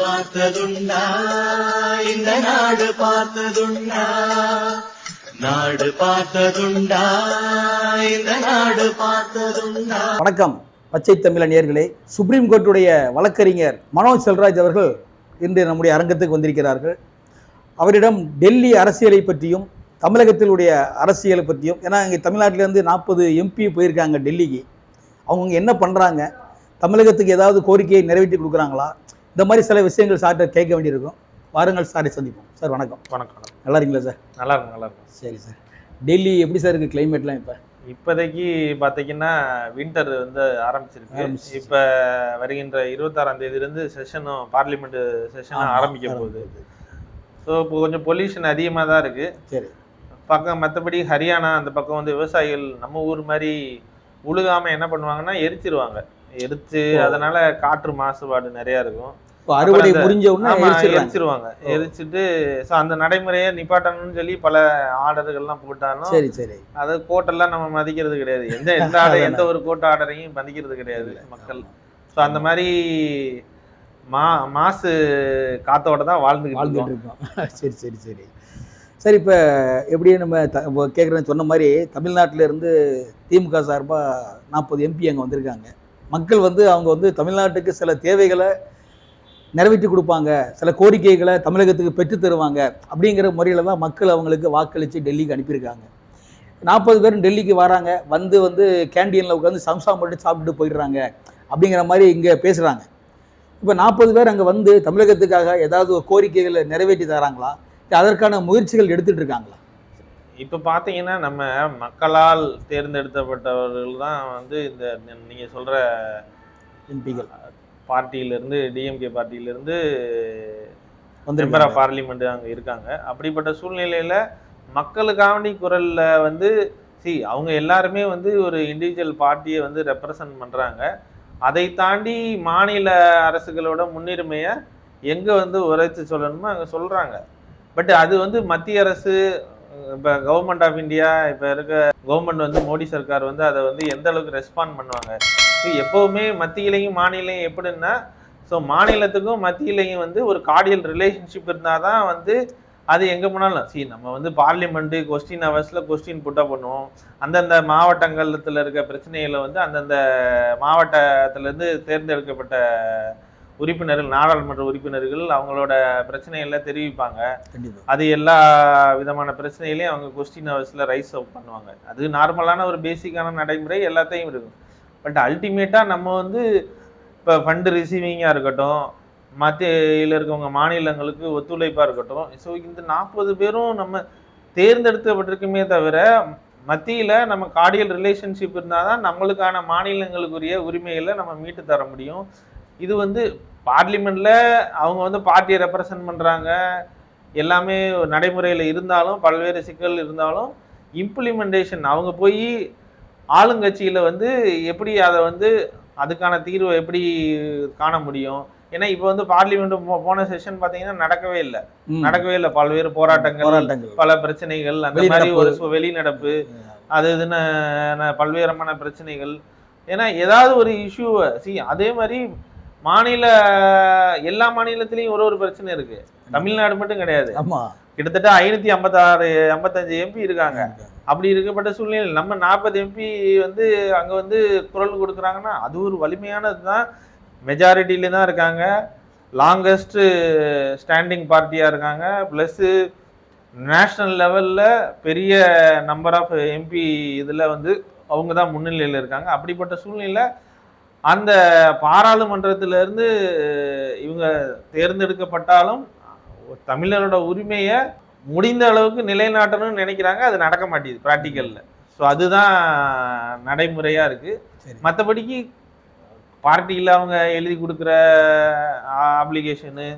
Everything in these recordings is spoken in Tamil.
பார்த்ததுண்டா இந்த நாடு பார்த்ததுண்டா நாடு பார்த்ததுண்டா இந்த நாடு பார்த்ததுண்டா. வணக்கம் பச்சை தமிழ நேர்களே சுப்ரீம் கோர்ட்டுடைய வழக்கறிஞர் மனோஜ் செல்ராஜ் அவர்கள் இன்று நம்முடைய அரங்கத்துக்கு வந்திருக்கிறார்கள். அவரிடம் டெல்லி அரசியலை பற்றியும் தமிழகத்தினுடைய அரசியலை பற்றியும் ஏன்னா இங்கே தமிழ்நாட்டிலேருந்து நாற்பது எம்பி போயிருக்காங்க டெல்லிக்கு. அவங்க என்ன பண்ணுறாங்க தமிழகத்துக்கு ஏதாவது கோரிக்கையை நிறைவேற்றி கொடுக்குறாங்களா? இந்த மாதிரி சில விஷயங்கள் சார்ட்ட கேட்க வேண்டியிருக்கும். வாருங்கள் சாரை சந்திப்போம். சார் வணக்கம். வணக்கம் நல்லா இருக்கீங்களா சார்? நல்லா இருக்கும் நல்லா இருக்கும். சரி சார். டெல்லி எப்படி சார் இருக்குது கிளைமேட்லாம் இப்போ? இப்போதைக்கு பார்த்தீங்கன்னா வின்டர் வந்து ஆரம்பிச்சிருக்கு. இப்போ வருகின்ற இருபத்தாறாம் தேதியிலேருந்து செஷனும் பார்லிமெண்ட் செஷனும் ஆரம்பிக்க போகுது. ஸோ இப்போ கொஞ்சம் பொல்யூஷன் அதிகமாக தான் இருக்கு. சரி. பக்கம் மற்றபடி ஹரியானா அந்த பக்கம் வந்து விவசாயிகள் நம்ம ஊர் மாதிரி உழுகாம என்ன பண்ணுவாங்கன்னா எரிச்சிருவாங்க. எரிச்சு. அதனால காற்று மாசுபாடு நிறைய இருக்கும். அறுவடை முடிஞ்ச உடனே. எரிச்சிருவாங்க. எரிச்சிட்டு ஸோ அந்த நடைமுறையை நிப்பாட்டணும்னு சொல்லி பல ஆர்டர்கள்லாம் போட்டாலும் சரி சரி. அது கோட்டெல்லாம் நம்ம மதிக்கிறது கிடையாது. எந்த எந்த ஆர்டர் எந்த ஒரு கோட் ஆர்டரையும் மதிக்கிறது கிடையாது மக்கள். ஸோ அந்த மாதிரி மா மாசு காத்தோட தான் வாழ்ந்துகிட்டு வாழ்ந்துட்டு இருக்கோம். சரி சரி சரி. சரி இப்போ எப்படி நம்ம த கேட்குறேன்னு சொன்ன மாதிரி தமிழ்நாட்டில இருந்து திமுக சார்பாக நாற்பது எம்பி அங்கே வந்திருக்காங்க. மக்கள் வந்து அவங்க வந்து தமிழ்நாட்டுக்கு சில தேவைகளை நிறைவேற்றி கொடுப்பாங்க. சில கோரிக்கைகளை தமிழகத்துக்கு பெற்று தருவாங்க. அப்படிங்கிற முறையில் தான் மக்கள் அவங்களுக்கு வாக்களித்து டெல்லிக்கு அனுப்பியிருக்காங்க. நாற்பது பேரும் டெல்லிக்கு வராங்க. வந்து வந்து கேண்டீனில் உட்காந்து சம்சா மட்டும் சாப்பிட்டுட்டு போயிடுறாங்க. அப்படிங்கிற மாதிரி இங்கே பேசுகிறாங்க இப்போ நாற்பது பேர் அங்கே வந்து தமிழகத்துக்காக ஏதாவது ஒரு கோரிக்கைகளை நிறைவேற்றி தராங்களா? அதற்கான முயற்சிகள் எடுத்துகிட்டு இருக்காங்களா? இப்போ பார்த்தீங்கன்னா நம்ம மக்களால் தேர்ந்தெடுக்கப்பட்டவர்கள் தான் வந்து இந்த நீ- நீங்க சொல்ற எம்பிகள் பார்ட்டியிலிருந்து டிஎம்கே பார்ட்டியிலிருந்து மெம்பர் ஆஃப் பார்லிமெண்ட் அங்க இருக்காங்க. அப்படிப்பட்ட சூழ்நிலையில மக்களுக்காண்டி குரல்ல வந்து சி அவங்க எல்லாருமே வந்து ஒரு இண்டிவிஜுவல் பார்ட்டியை வந்து ரெப்ரசன்ட் பண்றாங்க. அதை தாண்டி மாநில அரசுகளோட முன்னுரிமையை எங்க வந்து உரைத்து சொல்லணுமோ அங்க சொல்றாங்க. பட் அது வந்து மத்திய அரசு இப்போ கவர்மெண்ட் ஆஃப் இந்தியா இப்போ இருக்க கவர்மெண்ட் வந்து மோடி சர்க்கார் வந்து அதை வந்து எந்த அளவுக்கு ரெஸ்பாண்ட் பண்ணுவாங்க? ஸோ எப்போவுமே மத்தியிலையும் மாநிலையும் எப்படின்னா ஸோ மாநிலத்துக்கும் மத்தியிலையும் வந்து ஒரு கார்டியல் ரிலேஷன்ஷிப் இருந்தால் தான் வந்து அது எங்கே போனாலும் சரி நம்ம வந்து பார்லிமெண்ட்டு கொஸ்டின் ஹவர்ஸில் கொஸ்டின் புட்டப் பண்ணுவோம். அந்தந்த மாவட்டங்களத்தில் இருக்க பிரச்சனைகளை வந்து அந்தந்த மாவட்டத்திலேருந்து தேர்ந்தெடுக்கப்பட்ட உறுப்பினர்கள் நாடாளுமன்ற உறுப்பினர்கள் அவங்களோட பிரச்சனைகளை தெரிவிப்பாங்க. அது எல்லா விதமான பிரச்சனைகளையும் அவங்க கொஸ்டின் ஹவர்ஸில் ரைஸ் அப் பண்ணுவாங்க. அது நார்மலான ஒரு பேசிக்கான நடைமுறை எல்லாத்தையும் இருக்கும். பட் அல்டிமேட்டாக நம்ம வந்து இப்போ ஃபண்டு ரிசீவிங்காக இருக்கட்டும் மத்தியில் இருக்கவங்க மாநிலங்களுக்கு ஒத்துழைப்பாக இருக்கட்டும் ஸோ இந்த நாற்பது பேரும் நம்ம தேர்ந்தெடுக்கப்பட்டிருக்குமே தவிர மத்தியில் நம்ம கார்டியல் ரிலேஷன்ஷிப் இருந்தால் தான் நம்மளுக்கான மாநிலங்களுக்குரிய உரிமைகளை நம்ம மீட்டு தர முடியும். இது வந்து பார்லிமெண்ட்ல அவங்க வந்து பார்ட்டியை ரெப்ரசன்ட் பண்ணுறாங்க எல்லாமே நடைமுறையில் இருந்தாலும் பல்வேறு சிக்கல் இருந்தாலும் இம்ப்ளிமெண்டேஷன் அவங்க போய் ஆளுங்கட்சியில் வந்து எப்படி அதை வந்து அதுக்கான தீர்வை எப்படி காண முடியும்? ஏன்னா இப்போ வந்து பார்லிமெண்ட் போன செஷன் பார்த்தீங்கன்னா நடக்கவே இல்லை. நடக்கவே இல்லை. பல்வேறு போராட்டங்கள் பல பிரச்சனைகள் அந்த மாதிரி. ஒரு வெளிநடப்பு அது இதுன்னு பல்வேறமான பிரச்சனைகள். ஏன்னா ஏதாவது ஒரு இஷ்யூவை சி அதே மாதிரி மாநில எல்லா மாநிலத்திலையும் ஒரு ஒரு பிரச்சனை இருக்கு. தமிழ்நாடு மட்டும் கிடையாது. ஆமா. கிட்டத்தட்ட ஐநூத்தி ஐம்பத்தாறு ஐம்பத்தஞ்சு எம்பி இருக்காங்க. அப்படி இருக்கப்பட்ட சூழ்நிலையில் நம்ம நாற்பது எம்பி வந்து அங்க வந்து குரல் கொடுக்குறாங்கன்னா அது ஒரு வலிமையானது தான். மெஜாரிட்டியில தான் இருக்காங்க. லாங்கஸ்ட் ஸ்டாண்டிங் பார்ட்டியா இருக்காங்க. ப்ளஸ் நேஷனல் லெவல்ல பெரிய நம்பர் ஆஃப் எம்பி இதுல வந்து அவங்க தான் முன்னிலையில் இருக்காங்க. அப்படிப்பட்ட சூழ்நிலையில அந்த பாராளுமன்றத்தில இருந்து இவங்க தேர்ந்தெடுக்கப்பட்டாலும் தமிழரோட உரிமையை முடிந்த அளவுக்கு நிலைநாட்டணும்னு நினைக்கிறாங்க. அது நடக்க மாட்டேங்குது ப்ராக்டிக்கல்ல ஸோ அதுதான் நடைமுறையா இருக்கு. சரி. மற்றபடிக்கு பார்ட்டியில் அவங்க எழுதி கொடுக்குற application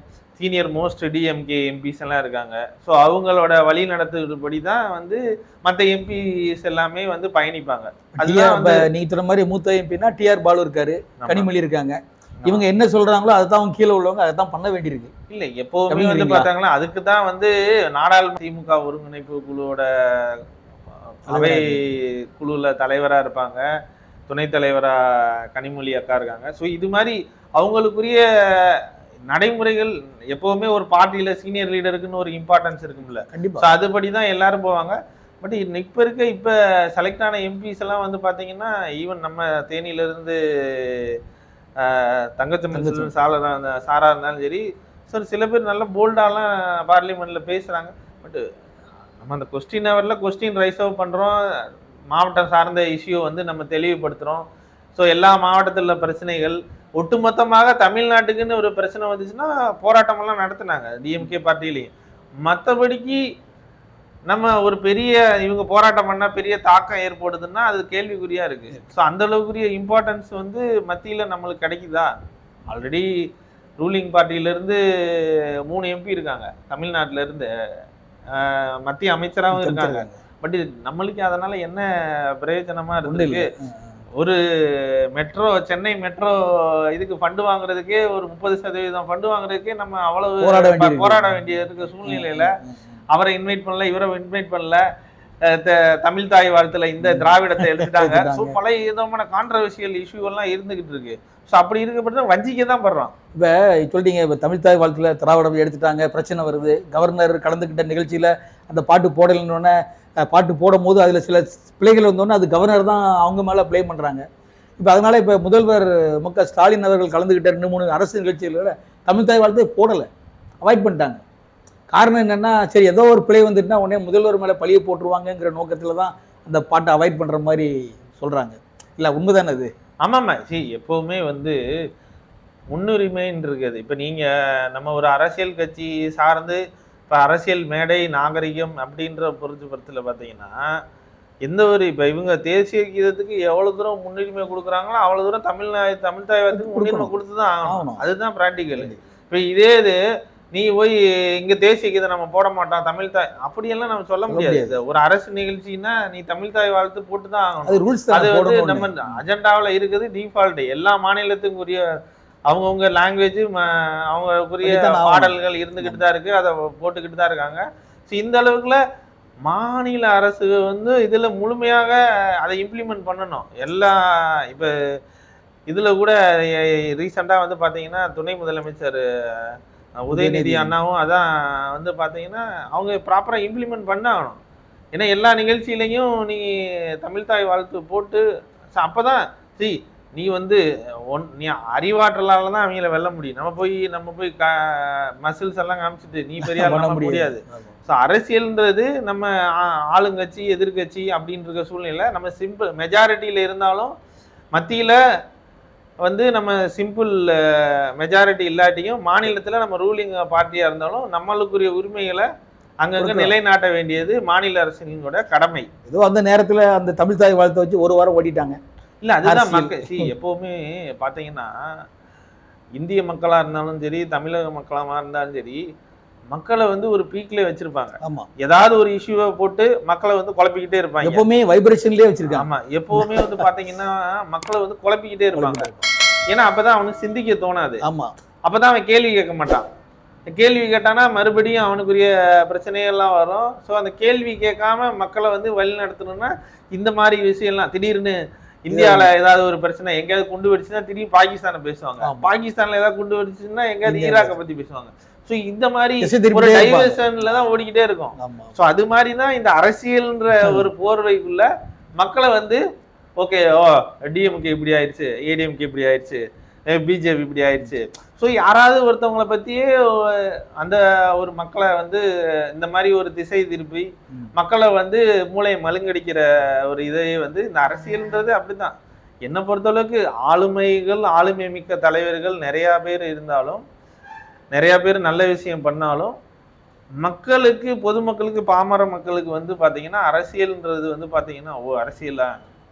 senior most DMK MPs எல்லாம் இருக்காங்க. ஸோ அவங்களோட வழி நடத்துபடி தான் வந்து மற்ற எம்பிஸ் எல்லாமே வந்து பயணிப்பாங்க. அதுதான் நீங்க சொன்ன மாதிரி மூத்த எம்பினா டிஆர் பாலு இருக்காரு. கனிமொழி இருக்காங்க. இவங்க என்ன சொல்றாங்களோ அதை தான் அவங்க கீழே உள்ளவங்க அதை தான் பண்ண வேண்டியிருக்கு. இல்ல எப்பவுமே வந்து? பார்த்தாங்களா அதுக்கு தான் வந்து நாடாளுமன்ற திமுக ஒருங்கிணைப்பு குழுவோட அவை குழுல தலைவரா இருப்பாங்க. துணைத் தலைவரா கனிமொழி அக்கா இருக்காங்க. ஸோ இது மாதிரி அவங்களுக்குரிய நடைமுறைகள் எப்பவுமே ஒரு பார்ட்டியில சீனியர் லீடருக்குன்னு ஒரு இம்பார்ட்டன்ஸ் இருக்கும்ல. கண்டிப்பா. அதுபடி தான் எல்லாரும் போவாங்க. பட் இப்போ இருக்க இப்போ செலக்ட் ஆன எம்பிஸ் எல்லாம் வந்து பார்த்தீங்கன்னா ஈவன் நம்ம தேனியில இருந்து தங்கச்சம்மன் தங்கச்செம்மல். செல்வன் சாலரா அந்த சாரா இருந்தாலும் சரி சார் சில பேர் நல்ல போல்டாலாம் பார்லிமெண்ட்ல பேசுறாங்க. பட் நம்ம அந்த கொஸ்டின் ஹவர்ல கொஸ்டின் ரைஸ் அவுட் பண்றோம். மாவட்டம் சார்ந்த இஷ்யூ வந்து நம்ம தெளிவுபடுத்துறோம். ஸோ எல்லா மாவட்டத்தில் பிரச்சனைகள் ஒட்டுமொத்தமாக தமிழ்நாட்டுக்குன்னு ஒரு பிரச்சனை வந்துச்சுன்னா போராட்டமெல்லாம் நடத்துனாங்க டிஎம்கே பார்ட்டிலையும் மற்றபடிக்கு நம்ம ஒரு பெரிய இவங்க போராட்டம் பண்ணா பெரிய தாக்கம் ஏற்படுதுன்னா அது கேள்விக்குறியா இருக்கு. ஸோ அந்த அளவுக்குரிய இம்பார்ட்டன்ஸ் வந்து மத்தியில நம்மளுக்கு கிடைக்குதா? ஆல்ரெடி ரூலிங் பார்ட்டியில இருந்து மூணு எம்பி இருக்காங்க தமிழ்நாட்டுல இருந்து அஹ், மத்திய அமைச்சராகவும் இருக்காங்க. பட் நம்மளுக்கு அதனால என்ன பிரயோஜனமா ஒண்ணு இருக்கு இல்ல. ஒரு மெட்ரோ சென்னை மெட்ரோ இதுக்கு ஃபண்டு வாங்குறதுக்கே ஒரு முப்பது சதவீதம் ஃபண்டு வாங்குறதுக்கே நம்ம அவ்வளவு போராட வேண்டியிருக்கு. போராட வேண்டிய இருக்க சூழ்நிலையில அவரை இன்வைட் பண்ணல இவரை இன்வைட் பண்ணல. தமிழ் தாய் வாழ்த்துல இந்த திராவிடத்தை எடுத்துட்டாங்க. எடுத்துட்டாங்க. ஸோ பல விதமான கான்ட்ரவர்சியல் இஷ்யூ எல்லாம் இருந்துகிட்டு இருக்கு. ஸோ அப்படி இருக்கப்பட்ட வஞ்சிக்க தான் படுறோம். இப்ப சொல்லிட்டீங்க இப்ப தமிழ் தாய் வாழ்க்கையில திராவிடம் எடுத்துட்டாங்க பிரச்சனை வருது. கவர்னர் கலந்துக்கிட்ட நிகழ்ச்சியில அந்த பாட்டு போடலைன்னொன்னே பாட்டு போடும் போது அதில் சில பிள்ளைகள் வந்தோடனே அது கவர்னர் தான் அவங்க மேலே ப்ளே பண்ணுறாங்க இப்போ அதனால இப்போ முதல்வர் மு க ஸ்டாலின் அவர்கள் கலந்துக்கிட்ட ரெண்டு மூணு அரசு நிகழ்ச்சிகளோட தமிழ் தாய் வாழ்த்தை போடலை. அவாய்ட் பண்ணிட்டாங்க. காரணம் என்னன்னா சரி ஏதோ ஒரு பிழை வந்துட்டுனா உடனே முதல்வர் மேலே பழிய போட்டுருவாங்கங்கிற நோக்கத்தில் தான் அந்த பாட்டை அவாய்ட் பண்ற மாதிரி சொல்றாங்க. இல்லை உண்மைதானே அது? ஆமாம்மா சரி எப்போவுமே வந்து முன்னுரிமைன்னு இருக்குது. இப்போ நீங்க நம்ம ஒரு அரசியல் கட்சி சார்ந்து இப்போ அரசியல் மேடை நாகரிகம் அப்படின்ற பொறுத்து பார்த்தீங்கன்னா எந்த ஒரு இப்போ இவங்க தேசிய கீதத்துக்கு எவ்வளவு தூரம் முன்னுரிமை கொடுக்குறாங்களோ அவ்வளவு தூரம் தமிழ் தமிழ் தாயத்துக்கு முன்னுரிமை கொடுத்து தான் ஆகணும். அதுதான் ப்ராக்டிக்கல் இப்போ இதே இது நீ போய் இங்க தேசிய கீதம் நம்ம போட மாட்டோம் தமிழ் தாய் அப்படியெல்லாம் நம்ம சொல்ல முடியாது. ஒரு அரசு நிகழ்ச்சின்னா நீ தமிழ் தாய் வாழ்த்து போட்டு தான் ஆகணும். அது வந்து நம்ம அஜெண்டாவில் இருக்குது டிஃபால்ட் எல்லா மாநிலத்துக்கும் உரிய அவங்கவுங்க லாங்குவேஜ் அவங்களுக்குரிய. பாடல்கள் இருந்துகிட்டு தான் இருக்கு அதை போட்டுக்கிட்டு தான் இருக்காங்க ஸோ இந்த அளவுக்குல மாநில அரசு வந்து இதுல முழுமையாக அதை இம்ப்ளிமெண்ட் பண்ணணும் எல்லா இப்ப இதுல கூட ரீசெண்டா வந்து பாத்தீங்கன்னா துணை முதலமைச்சர் உதயநிதி. அண்ணாவும் அதான் வந்து பாத்தீங்கன்னா அவங்க ப்ராப்பரா இம்ப்ளிமெண்ட் பண்ண ஆகணும் ஏன்னா எல்லா நிகழ்ச்சியிலையும் நீ தமிழ் தாய் வாழ்த்து போட்டு ச, அப்பதான் சி நீ வந்து ஒன் நீ அறிவாற்றலால தான் அவங்கள வெல்ல முடியும். நம்ம போய் நம்ம போய் மசில்ஸ் எல்லாம் காமிச்சிட்டு நீ பெரிய பண்ண முடியாது. ஸோ அரசியல்ன்றது நம்ம ஆளுங்கட்சி எதிர்க்கட்சி அப்படின்னு இருக்க சூழ்நிலை நம்ம சிம்பிள் மெஜாரிட்டியில் இருந்தாலும் மத்தியில் வந்து நம்ம சிம்பிள் மெஜாரிட்டி இல்லாட்டியும் மாநிலத்தில் நம்ம ரூலிங் பார்ட்டியாக இருந்தாலும் நம்மளுக்குரிய உரிமைகளை அங்கங்க. நிலைநாட்ட வேண்டியது மாநில அரசினோட கடமை. ஏதோ அந்த நேரத்துல அந்த தமிழ் தாய் வாழ்த்தை வச்சு ஒரு வாரம் ஓடிட்டாங்க. இல்ல அதுதான். மக்கள். see எப்பவுமே பாத்தீங்கன்னா இந்திய மக்களா இருந்தாலும் சரி தமிழக மக்களா இருந்தாலும் சரி மக்களை வந்து ஒரு பீக்ல வச்சிருப்பாங்க. ஆமா. ஏதாவது ஒரு இஷ்யூவை போட்டு மக்களை வந்து குழப்பிக்கிட்டே இருப்பாங்க. எப்பவுமே வைப்ரேஷன்லயே வச்சிருக்காங்க. ஆமா எப்பவுமே வந்து பாத்தீங்கன்னா மக்களை வந்து குழப்பிக்கிட்டே இருப்பாங்க. ஏன்னா அப்பதான் அவனுக்கு சிந்திக்க தோணாது. ஆமா. அப்பதான் அவன் கேள்வி கேட்க மாட்டான். கேள்வி கேட்டானா மறுபடியும் அவனுக்குரிய பிரச்சனைகள்லாம் வரும். ஸோ அந்த கேள்வி கேட்காம மக்களை வந்து வழி நடத்தணும்னா இந்த மாதிரி விஷயம்லாம் திடீர்னு இந்தியால ஏதாவது ஒரு பிரச்சனை எங்கேயாவது குண்டு வெடிச்சுன்னா திடீர்னு பாகிஸ்தானை பேசுவாங்க. பாகிஸ்தான்ல ஏதாவது குண்டு வெடிச்சுன்னா எங்கேயாவது ஈராக்கை பத்தி பேசுவாங்க. ஸோ இந்த மாதிரி ஒரு. டைவர்ஷன்ல தான் ஓடிக்கிட்டே இருக்கும். ஸோ அது மாதிரி தான் இந்த அரசியல்ன்ற ஒரு போர்வைக்குள்ள மக்களை வந்து ஓகே ஓ டிஎம்கே இப்படி ஆயிடுச்சு ஏடிஎம்கே இப்படி ஆயிடுச்சு பிஜேபி இப்படி ஆயிடுச்சு. ஸோ யாராவது ஒருத்தவங்கள பத்தியே ஒ- அந்த ஒரு மக்களை வந்து இந்த மாதிரி ஒரு திசை திருப்பி. மக்களை வந்து மூளையை மழுங்கடிக்கிற ஒரு இதை வந்து இந்த அரசியல்ன்றது அப்படிதான் என்னை பொறுத்தளவுக்கு ஆளுமைகள் ஆளுமை மிக்க தலைவர்கள் நிறைய பேர் இருந்தாலும் நிறைய பேர் நல்ல விஷயம் பண்ணாலும் மக்களுக்கு பொதுமக்களுக்கு பாமர மக்களுக்கு வந்து பாத்தீங்கன்னா அரசியல்ன்றது வந்து பாத்தீங்கன்னா ஓ அரசியலா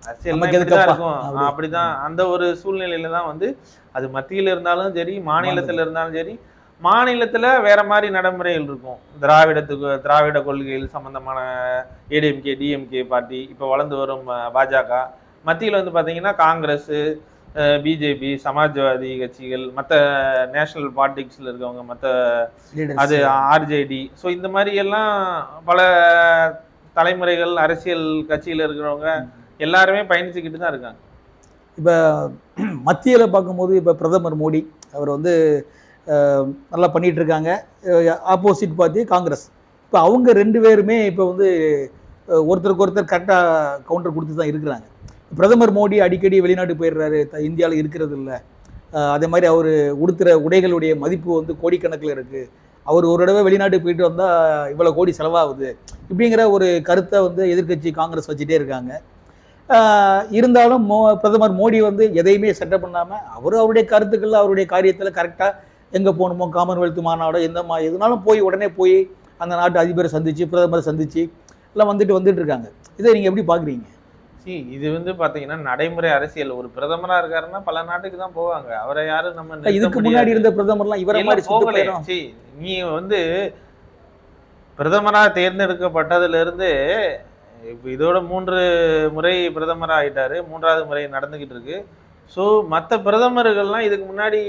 அரசியல். அப்படிதான். அந்த ஒரு சூழ்நிலையில தான் வந்து அது மத்தியில இருந்தாலும் சரி மாநிலத்துல இருந்தாலும் சரி மாநிலத்துல வேற மாதிரி நடைமுறைகள் இருக்கும். திராவிடத்துக்கு திராவிட கொள்கைகள் சம்பந்தமான ஏடிஎம்கே டிஎம்கே பார்ட்டி இப்போ வளர்ந்து வரும் பாஜக. மத்தியில வந்து பாத்தீங்கன்னா காங்கிரஸ் பிஜேபி சமாஜ்வாதி கட்சிகள் மற்ற நேஷனல் பாலிடிக்ஸ்ல இருக்கவங்க மற்ற. அது ஆர்ஜேடி ஸோ இந்த மாதிரி எல்லாம் பல தலைமுறைகள் அரசியல் கட்சியில இருக்கிறவங்க எல்லாருமே பயணிச்சுக்கிட்டு தான் இருக்காங்க. இப்போ மத்தியில் பார்க்கும்போது இப்போ பிரதமர் மோடி அவர் வந்து நல்லா பண்ணிட்டு இருக்காங்க ஆப்போசிட் பார்த்தி காங்கிரஸ். இப்போ அவங்க ரெண்டு பேருமே இப்போ வந்து ஒருத்தருக்கு ஒருத்தர் கரெக்டாக கவுண்டர் கொடுத்து தான் இருக்கிறாங்க. பிரதமர் மோடி அடிக்கடி வெளிநாட்டு போயிடுறாரு. இந்தியாவில் இருக்கிறது இல்லை. அதே மாதிரி அவர் உடுத்துகிற உடைகளுடைய மதிப்பு வந்து கோடிக்கணக்கில் இருக்குது அவர் ஒரு தடவை வெளிநாட்டுக்கு போயிட்டு வந்தால் இவ்வளோ கோடி செலவாகுது. இப்படிங்கிற ஒரு கருத்தை வந்து எதிர்க்கட்சி காங்கிரஸ் வச்சுட்டே இருக்காங்க. இருந்தாலும் மோ பிரதமர் மோடி வந்து எதையுமே செட்டப் பண்ணாமல் அவர் அவருடைய கருத்துக்கள் அவருடைய காரியத்தில் கரெக்டாக எங்கே போகணுமோ காமன்வெல்த் மாநாடோ எந்த மா எதுனாலும் போய் உடனே போய் அந்த நாட்டு அதிபரை சந்திச்சு பிரதமரை சந்திச்சு எல்லாம் வந்துட்டு வந்துட்டு இருக்காங்க. இதை நீங்கள் எப்படி பார்க்குறீங்க சி இது வந்து பாத்தீங்கன்னா நடைமுறை அரசியல். ஒரு பிரதமரா இருக்காருன்னா பல நாட்டுக்கு தான் போவாங்க. அவரை யாரும் நம்ம இதுக்கு. முன்னாடி இருந்த பிரதமர்லாம் இவரை மாதிரி சி நீ வந்து பிரதமரா தேர்ந்தெடுக்கப்பட்டதுல இருந்து இப்ப இதோட மூன்று முறை பிரதமரா ஆயிட்டாரு. மூன்றாவது முறை நடந்துகிட்டு இருக்கு. ஸோ மற்ற பிரதமர்கள்லாம் இதுக்கு முன்னாடி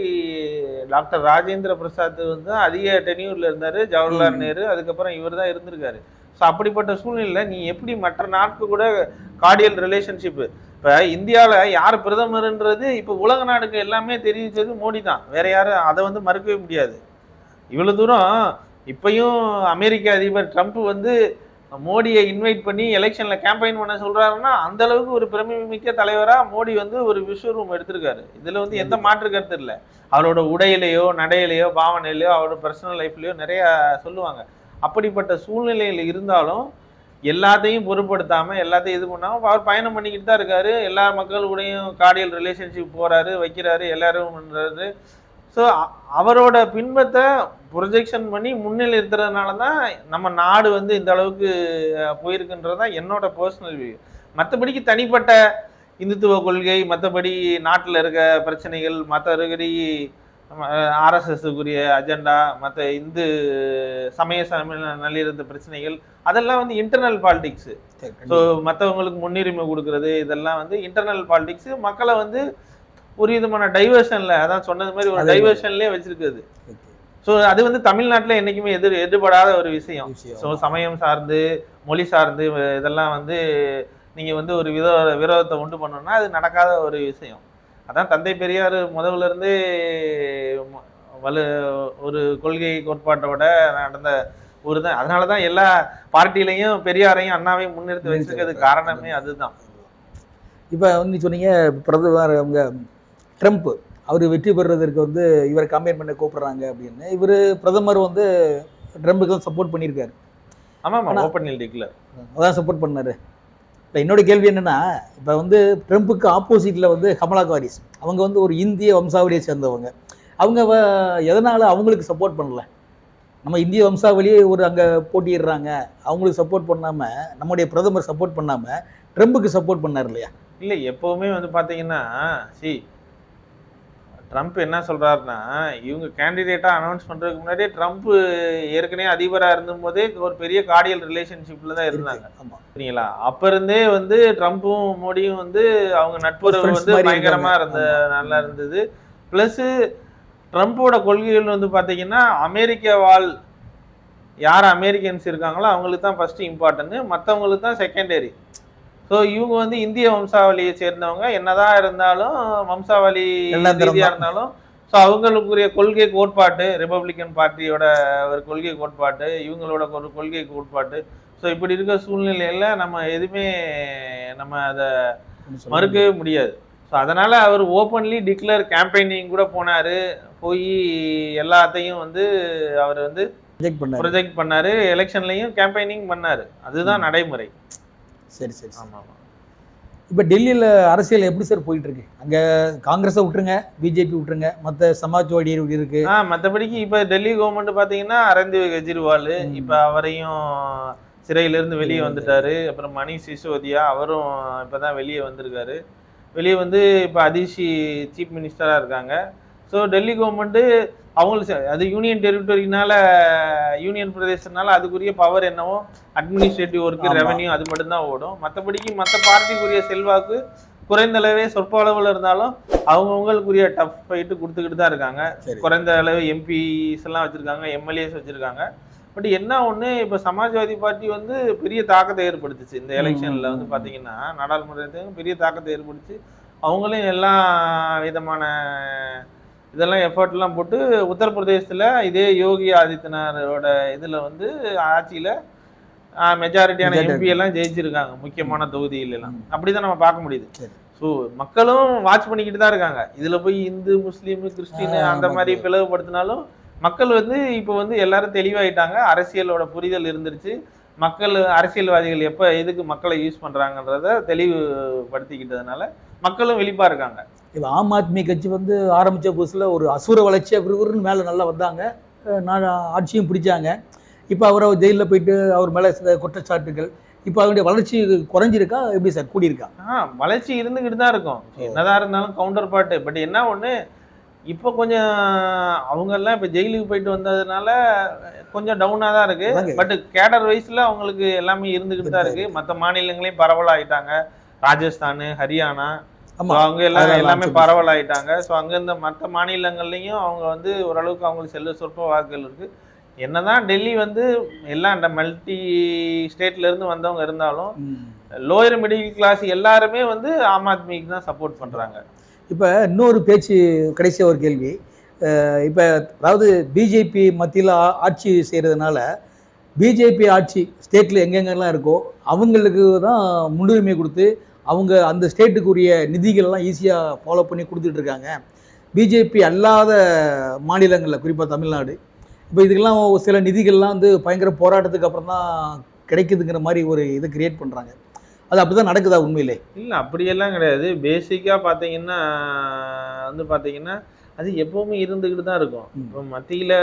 டாக்டர் ராஜேந்திர பிரசாத் வந்து அதிக டென்யூர்ல இருந்தாரு. ஜவஹர்லால். நேரு அதுக்கப்புறம் இவர் தான் இருந்திருக்காரு. ஸோ அப்படிப்பட்ட சூழ்நிலையில நீ எப்படி மற்ற நாட்டுக்கு கூட கார்டியல் ரிலேஷன்ஷிப் இப்ப இந்தியாவில் யார் பிரதமர்ன்றது இப்போ உலக நாடுக்கு எல்லாமே தெரிவிச்சது மோடி தான். வேற யாரும் அதை வந்து மறுக்கவே முடியாது. இவ்வளவு தூரம் இப்பயும் அமெரிக்க அதிபர் ட்ரம்ப் வந்து மோடியை இன்வைட் பண்ணி எலெக்ஷன்ல கேம்பெயின் பண்ண சொல்றாருன்னா அந்த அளவுக்கு ஒரு பிரமிமிக்க தலைவரா மோடி வந்து ஒரு விஸ்வரூபம் எடுத்திருக்காரு. இதுல வந்து எந்த மாற்று கருத்து இல்லை. அவரோட உடையிலையோ நடையிலையோ பாவனையிலையோ அவரோட பர்சனல் லைஃப்லயோ நிறைய சொல்லுவாங்க. அப்படிப்பட்ட சூழ்நிலையில் இருந்தாலும் எல்லாத்தையும் பொருட்படுத்தாம எல்லாத்தையும் இது பண்ணாம அவர் பயணம் பண்ணிக்கிட்டு தான் இருக்காரு. எல்லா மக்கள் கூடயும் கார்டியல் ரிலேஷன்ஷிப் போறாரு வைக்கிறாரு எல்லாரும் பண்றாரு ஸோ அவரோட பின்பத்தை ப்ரொஜெக்ஷன் பண்ணி முன்னிலை இருக்கிறதுனால தான் நம்ம நாடு வந்து இந்த அளவுக்கு போயிருக்குன்றது தான் என்னோட பர்சனல் வியூ மற்றபடிக்கு தனிப்பட்ட இந்துத்துவ கொள்கை மற்றபடி நாட்டில் இருக்க பிரச்சனைகள் மற்றபடி ஆர்எஸ்எஸ்க்குரிய அஜெண்டா மற்ற இந்து சமய சமய நல்லிருந்த பிரச்சனைகள் அதெல்லாம் வந்து இன்டர்னல் பாலிடிக்ஸ் ஸோ மற்றவங்களுக்கு முன்னுரிமை கொடுக்கறது இதெல்லாம் வந்து இன்டர்னல் பாலிடிக்ஸ் மக்களை வந்து ஒரு விதமான டைவர்ஷன்ல அதான் சொன்னது மாதிரி ஒரு. டைவர்ஷன்லயே வச்சிருக்குது ஸோ அது வந்து தமிழ்நாட்டுல என்னைக்குமே எதிர் எதிர்படாத ஒரு விஷயம். ஸோ சமயம் சார்ந்து மொழி சார்ந்து இதெல்லாம் வந்து நீங்க வந்து ஒரு வித விரோதத்தை உண்டு பண்ணணும்னா அது நடக்காத ஒரு விஷயம். அதான் தந்தை பெரியார் முதல்ல இருந்தே ம- வலு ஒரு கொள்கை கோட்பாட்டோட நடந்த ஒரு தான். அதனால தான் எல்லா பார்ட்டிலையும் பெரியாரையும் அண்ணாவையும் முன்னிறுத்தி வச்சிருக்கிறதுக்கு காரணமே அதுதான். இப்போ வந்து சொன்னீங்க பிரதமர் அவங்க ட்ரம்ப் அவர் வெற்றி பெறுறதற்கு வந்து இவரை கம்பேர் பண்ண கூப்பிடுறாங்க அப்படின்னு. இவர் பிரதமர் வந்து ட்ரம்புக்கு தான் சப்போர்ட் பண்ணியிருக்காரு. ஆமாம் ஓப்பன் டிக்ளர் அதான் சப்போர்ட் பண்ணாரு. இப்போ என்னோட கேள்வி என்னன்னா இப்போ வந்து ட்ரம்ப்புக்கு ஆப்போசிட்டில் வந்து கமலா ஹாரிஸ் அவங்க வந்து ஒரு இந்திய வம்சாவளியை சேர்ந்தவங்க. அவங்க எதனால அவங்களுக்கு சப்போர்ட் பண்ணல? நம்ம இந்திய வம்சாவளியே ஒரு அங்கே போட்டியிடுறாங்க. அவங்களுக்கு சப்போர்ட் பண்ணாமல் நம்முடைய பிரதமர் சப்போர்ட் பண்ணாமல் ட்ரம்புக்கு சப்போர்ட் பண்ணார் இல்லையா? இல்லை எப்பவுமே வந்து பார்த்தீங்கன்னா சி ட்ரம்ப் என்ன சொல்றாருன்னா இவங்க கேண்டிடேட்டா அனௌன்ஸ் பண்றதுக்கு முன்னாடியே ட்ரம்ப் ஏற்கனவே அதிபரா இருந்தபோதே ஒரு பெரிய கார்டியல் ரிலேஷன்ஷிப்ல தான் இருந்தாங்க. சரிங்களா அப்ப இருந்தே வந்து ட்ரம்ப்பும் மோடியும் வந்து அவங்க நட்புறவு வந்து மாதிரி பயங்கரமா இருக்காங்க. இருந்த. நல்லா இருந்தது. பிளஸ் ட்ரம்ப்போட கொள்கைகள் வந்து பாத்தீங்கன்னா அமெரிக்க வாழ் யார் அமெரிக்கன்ஸ் இருக்காங்களோ அவங்களுக்கு தான் ஃபர்ஸ்ட் இம்பார்ட்டன்ட் மற்றவங்களுக்கு தான் செகண்டரி ஸோ இவங்க வந்து இந்திய வம்சாவளியை சேர்ந்தவங்க. என்னதான் இருந்தாலும் வம்சாவளி எல்லாந்தரம் ரீதியா தான். இருந்தாலும் ஸோ அவங்களுக்குரிய கொள்கை கோட்பாட்டு ரிப்பப்ளிக்கன் பார்ட்டியோட ஒரு கொள்கை கோட்பாட்டு இவங்களோட ஒரு கொள்கை கோட்பாட்டு. ஸோ இப்படி இருக்க சூழ்நிலையில நம்ம எதுவுமே நம்ம அதை மறுக்கவே முடியாது. ஸோ அதனால அவர் ஓப்பன்லி டிக்ளேர் கேம்பெயினிங் கூட போனாரு. போய் எல்லாத்தையும் வந்து அவர் வந்து ப்ரொஜெக்ட் பண்ணாரு. எலெக்ஷன்லயும் கேம்பெயினிங் பண்ணாரு. அதுதான் நடைமுறை. சரி சரி ஆமா ஆமா இப்போ டெல்லியில் அரசியல் எப்படி சார் போயிட்டு இருக்கு அங்கே காங்கிரஸை விட்டுருங்க பிஜேபி விட்டுருங்க மற்ற சமாஜ்வாடி இருக்கு? ஆ மற்றபடிக்கு இப்ப டெல்லி கவர்மெண்ட் பாத்தீங்கன்னா அரவிந்த் கெஜ்ரிவால். இப்ப அவரையும் சிறையில இருந்து வெளியே வந்துட்டாரு. அப்புறம் மணிஷ் சிசோதியா அவரும் இப்பதான் வெளியே வந்திருக்காரு. வெளியே வந்து இப்ப அதிஷி சீஃப் மினிஸ்டரா இருக்காங்க. ஸோ டெல்லி கவர்மெண்ட் அவங்களுக்கு அது யூனியன் டெரிட்டரினால யூனியன் பிரதேசனால அதுக்குரிய பவர் என்னவோ அட்மினிஸ்ட்ரேட்டிவ் ஒர்க் ஆமா. ரெவன்யூ அது மட்டும்தான் ஓடும். மற்றபடிக்கு மற்ற பார்ட்டிக்குரிய செல்வாக்கு குறைந்த அளவே சொற்ப அளவில் இருந்தாலும் அவங்கவுங்களுக்குரிய டஃப் ஃபைட்டு கொடுத்துக்கிட்டு தான் இருக்காங்க. குறைந்த அளவு எம்பிஸ் எல்லாம் வச்சிருக்காங்க எம்எல்ஏஸ் வச்சிருக்காங்க. பட் என்ன ஒண்ணு இப்ப சமாஜ்வாதி பார்ட்டி வந்து பெரிய தாக்கத்தை ஏற்படுத்துச்சு. இந்த எலெக்ஷன்ல வந்து ம். பாத்தீங்கன்னா நாடாளுமன்றத்துக்கு பெரிய தாக்கத்தை ஏற்படுத்தி அவங்களும் எல்லா விதமான இதெல்லாம் எஃபர்ட் எல்லாம் போட்டு உத்தரப்பிரதேசத்துல இதே யோகி ஆதித்யநாதோட இதுல வந்து ஆட்சியில மெஜாரிட்டியான. எம்பி எல்லாம் ஜெயிச்சிருக்காங்க முக்கியமான தொகுதியில எல்லாம் அப்படிதான் நம்ம பார்க்க முடியுது. ஸோ மக்களும் வாட்ச் பண்ணிக்கிட்டு தான் இருக்காங்க. இதுல போய் இந்து முஸ்லீம் கிறிஸ்டின் அந்த. மாதிரி பிளவுபடுத்தினாலும் மக்கள் வந்து இப்போ வந்து எல்லாரும் தெளிவாயிட்டாங்க. அரசியலோட புரிதல் இருந்துருச்சு. மக்கள் அரசியல்வாதிகள் எப்ப எதுக்கு மக்களை யூஸ் பண்றாங்கன்றத தெளிவுபடுத்திக்கிட்டதுனால மக்களும் விழிப்பா இருக்காங்க. இப்போ ஆம் ஆத்மி கட்சி வந்து ஆரம்பிச்ச புதுசுல ஒரு அசுர வளர்ச்சி விறுவிறுன்னு மேலே நல்லா வந்தாங்க. நான் ஆட்சியும் பிடிச்சாங்க. இப்போ அவரை ஜெயிலில் போயிட்டு அவர் மேலே சில குற்றச்சாட்டுகள். இப்போ அவருடைய வளர்ச்சி குறைஞ்சிருக்கா? எப்படி சார்? கூடியிருக்கா? ஆ வளர்ச்சி இருந்துகிட்டு தான் இருக்கும். என்னதான் இருந்தாலும் கவுண்டர் பார்ட்டு பட் என்ன ஒண்ணு இப்போ கொஞ்சம் அவங்க எல்லாம் இப்போ ஜெயிலுக்கு போயிட்டு வந்ததுனால கொஞ்சம் டவுனாக தான் இருக்கு. அதாங்க. பட் கேடர் வைஸ்ல அவங்களுக்கு எல்லாமே இருந்துகிட்டு தான் இருக்கு. மற்ற மாநிலங்களையும் பரவலாயிட்டாங்க. ராஜஸ்தான் ஹரியானா அவங்க எல்லாம் எல்லாமே பரவலாயிட்டாங்க. ஸோ அங்க இருந்த மற்ற மாநிலங்கள்லயும் அவங்க வந்து ஓரளவுக்கு அவங்களுக்கு செல்ல சொற்ப வாக்குகள் இருக்கு. என்னதான் டெல்லி வந்து எல்லாம் இந்த மல்டி ஸ்டேட்ல இருந்து வந்தவங்க இருந்தாலும். லோயர் மிடில் கிளாஸ் எல்லாருமே வந்து ஆம் ஆத்மிக்கு தான் சப்போர்ட் பண்றாங்க. இப்போ இன்னொரு பேச்சு கடைசியா ஒரு கேள்வி. இப்போ அதாவது பிஜேபி மத்தியில் ஆட்சி செய்கிறதுனால பிஜேபி ஆட்சி ஸ்டேட்டில் எங்கெங்கெல்லாம் இருக்கோ அவங்களுக்கு தான் முன்னுரிமை கொடுத்து அவங்க அந்த ஸ்டேட்டுக்குரிய நிதிகள்லாம் ஈஸியாக ஃபாலோ பண்ணி கொடுத்துட்டு இருக்காங்க பிஜேபி அல்லாத மாநிலங்களில் குறிப்பாக தமிழ்நாடு. இப்போ இதுக்கெல்லாம் ஒரு சில நிதிகள்லாம் வந்து பயங்கர போராட்டத்துக்கு அப்புறம் தான் கிடைக்குதுங்கிற மாதிரி ஒரு இதை கிரியேட் பண்ணுறாங்க அது அப்படி தான் நடக்குதா உண்மையிலே? இல்ல அப்படியெல்லாம் கிடையாது. பேசிக்கா பாத்தீங்கன்னா வந்து பாத்தீங்கன்னா அது எப்பவுமே இருந்துகிட்டு தான் இருக்கும். இப்போ மத்தியில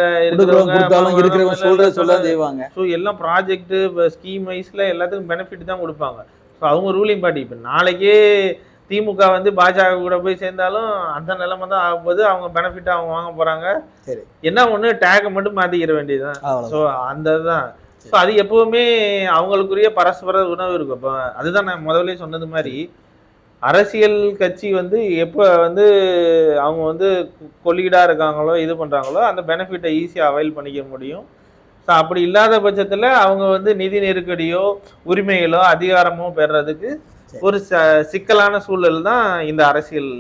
கொடுத்தாலும் இருக்கிறவங்க சொல்கிறத சொல்ல இருக்கிறவங்க செய்வாங்க. ஸோ எல்லாம் ப்ராஜெக்ட் ஸ்கீம் வைஸ்ல எல்லாத்துக்கும் பெனிஃபிட் தான் கொடுப்பாங்க. ஸோ அவங்க ரூலிங் பார்ட்டி இப்போ நாளைக்கே திமுக வந்து பாஜக கூட போய் சேர்ந்தாலும் அந்த நிலைமை தான் ஆகும்போது அவங்க பெனிஃபிட் அவங்க வாங்க போறாங்க. சரி. என்ன ஒண்ணு டேக்கை மட்டும் மாத்திக்கிற வேண்டியதுதான். ஸோ அந்த தான் ஸோ அது எப்பவுமே அவங்களுக்குரிய பரஸ்பர உணவு இருக்கும். இப்போ அதுதான் நான் முதல்ல சொன்னது மாதிரி அரசியல் கட்சி வந்து எப்போ வந்து அவங்க வந்து கொள்ளிடா இருக்காங்களோ இது பண்றாங்களோ அந்த பெனிஃபிட்டை ஈஸியாக அவைல் பண்ணிக்க முடியும். ஸோ அப்படி இல்லாத பட்சத்தில் அவங்க வந்து நிதி நெருக்கடியோ உரிமைகளோ அதிகாரமோ பெறுறதுக்கு சரி. ஒரு ச சிக்கலான சூழல் தான் இந்த அரசியல்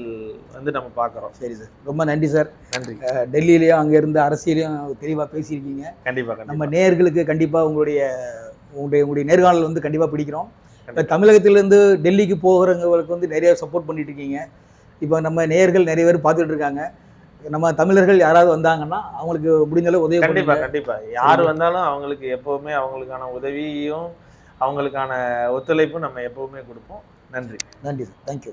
வந்து நம்ம பார்க்குறோம் சரி சார். ரொம்ப நன்றி சார். நன்றி. டெல்லியிலையும் அங்கே இருந்து அரசியலையும் தெளிவாக பேசியிருக்கீங்க. கண்டிப்பா கண்டிப்பா. நம்ம நேயர்களுக்கு கண்டிப்பாக உங்களுடைய உங்களுடைய உங்களுடைய நேர்காணல் வந்து கண்டிப்பாக பிடிக்கிறோம். இப்போ தமிழகத்திலேருந்து டெல்லிக்கு போகிறவங்களுக்கு வந்து நிறைய சப்போர்ட் பண்ணிட்டு இருக்கீங்க. இப்போ நம்ம நேயர்கள் நிறைய பேர் பார்த்துட்டு இருக்காங்க. நம்ம தமிழர்கள் யாராவது வந்தாங்கன்னா அவங்களுக்கு முடிஞ்ச அளவு உதவி கண்டிப்பா கண்டிப்பா. யார் வந்தாலும் அவங்களுக்கு எப்பவுமே அவங்களுக்கான உதவியும் அவங்களுக்கான ஒத்துழைப்பும் நம்ம எப்பவுமே கொடுப்போம். நன்றி. நன்றி சார் தேங்க்யூ